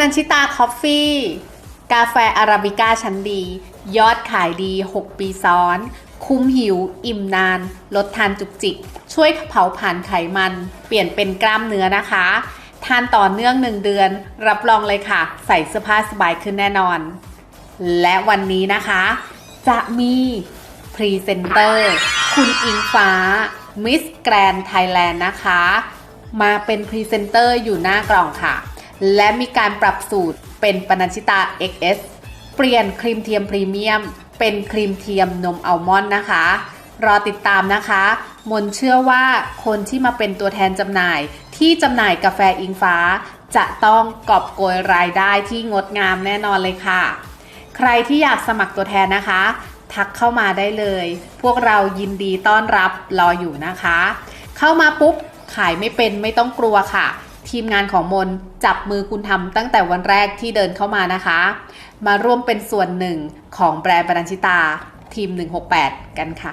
นัญชิตาคอฟฟี่ กาแฟอาราบิก้าชั้นดี ยอดขายดี 6 ปีซ้อน คุ้มหิว อิ่มนาน ลดทานจุกจิก ช่วยเผาผลาญไขมัน เปลี่ยนเป็นกล้ามเนื้อนะคะ ทานต่อเนื่อง1เดือน รับรองเลยค่ะ ใส่เสื้อผ้าสบายขึ้นแน่นอน และวันนี้นะคะ จะมีพรีเซนเตอร์ คุณอิงฟ้ามิสแกรนไทยแลนด์นะคะ มาเป็นพรีเซนเตอร์อยู่หน้ากล่องค่ะ และมีการปรับสูตรเป็นปนัญชิตา XS เปลี่ยนครีมเทียมพรีเมียม เป็นครีมเทียมนมอัลมอนด์นะคะ รอติดตามนะคะ มนเชื่อว่าคนที่มาเป็นตัวแทนจำหน่าย ที่จำหน่ายกาแฟอิงฟ้า จะต้องกอบโกยรายได้ที่งดงามแน่นอนเลยค่ะ ใครที่อยากสมัครตัวแทนนะคะ ทักเข้ามาได้เลย พวกเรายินดีต้อนรับรออยู่นะคะ เข้ามาปุ๊บขายไม่เป็นไม่ต้องกลัวค่ะ ทีมงานของมนจับมือคุณทำตั้งแต่วันแรกที่เดินเข้ามานะคะ มาร่วมเป็นส่วนหนึ่งของแบรนด์ปนัญชิตาทีม 168 กันค่ะ